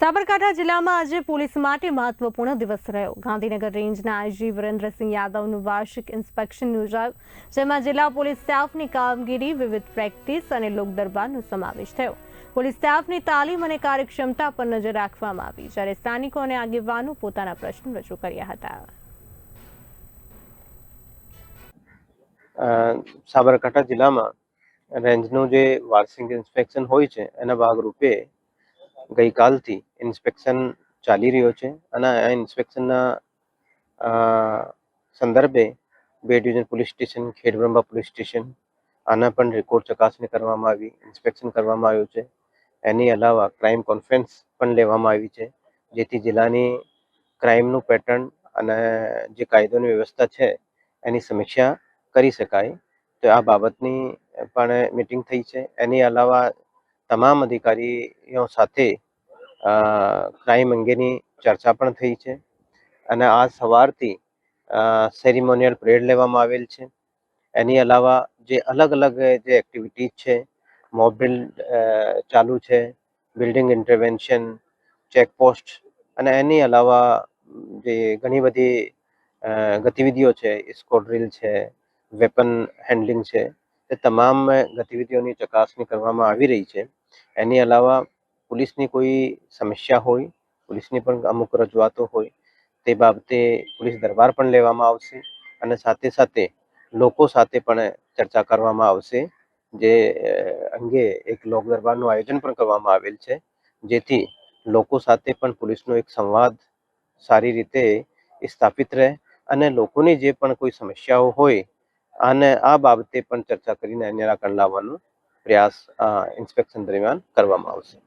સાબરકાંઠા જિલ્લામાં આજે પોલીસ માટે મહત્વપૂર્ણ દિવસ રહ્યો. ગાંધીનગર રેન્જના આઈજી વિરેન્દ્રસિંહ યાદવનું વાર્ષિક ઇન્સ્પેક્શન યોજાયું, જેમાં જિલ્લા પોલીસ સ્ટાફની કામગીરી, વિવિધ પ્રેક્ટિસ અને લોકદરબારનો સમાવેશ થયો. પોલીસ સ્ટાફની તાલીમ અને કાર્યક્ષમતા પર નજર રાખવામાં આવી, જ્યારે સ્થાનિકો અને આગેવાનો પોતાના પ્રશ્નો રજૂ કર્યા હતા. સાબરકાંઠા જિલ્લામાં રેન્જનું જે વાર્ષિક ઇન્સ્પેક્શન હોય છે, એના ભાગરૂપે ગઈકાલથી ઇન્સ્પેક્શન ચાલી રહ્યો છે અને આ ઇન્સ્પેક્શનના સંદર્ભે બે division police station, Khedbrahma police station, આના પણ રેકોર્ડ ચકાસણી કરવામાં આવી, ઇન્સ્પેક્શન કરવામાં આવ્યું છે. એની અલાવા ક્રાઇમ કોન્ફરન્સ પણ લેવામાં આવી છે, જેથી જિલ્લાની ક્રાઇમનું પેટર્ન અને જે કાયદોની વ્યવસ્થા છે એની સમીક્ષા કરી શકાય. તો આ બાબતની પણ મિટિંગ થઈ છે. એની અલાવા તમામ અધિકારીઓ સાથે ક્રાઇમ અંગેની ચર્ચા પણ થઈ છે. અને આ સવારથી સેરિમોનિયલ પરેડ લેવામાં આવેલ છે. એની અલાવા જે અલગ અલગ જે એક્ટિવિટીઝ છે મોબિલ ચાલુ છે બિલ્ડિંગ ઇન્ટરવેન્શન ચેકપોસ્ટ અને એની અલાવા જે ઘણી બધી ગતિવિધિઓ છે સ્કોડ છે વેપન હેન્ડલિંગ છે એ તમામ ગતિવિધિઓની ચકાસણી કરવામાં આવી રહી છે. એની અલાવા પોલીસની કોઈ સમસ્યા હોય, પોલીસની પણ અમુક રજૂઆતો હોય, તે બાબતે પોલીસ દરબાર પણ લેવામાં આવશે અને સાથે સાથે લોકો સાથે પણ ચર્ચા કરવામાં આવશે, જે અંગે એક લોક દરબારનું આયોજન પણ કરવામાં આવેલ છે, જેથી લોકો સાથે પણ પોલીસનો એક સંવાદ સારી રીતે સ્થાપિત રહે અને લોકોની જે પણ કોઈ સમસ્યાઓ હોય અને આ બાબતે પણ ચર્ચા કરીને નિરાકરણ લાવવાનો પ્રયાસ ઇન્સ્પેક્શન દરમિયાન કરવામાં આવશે.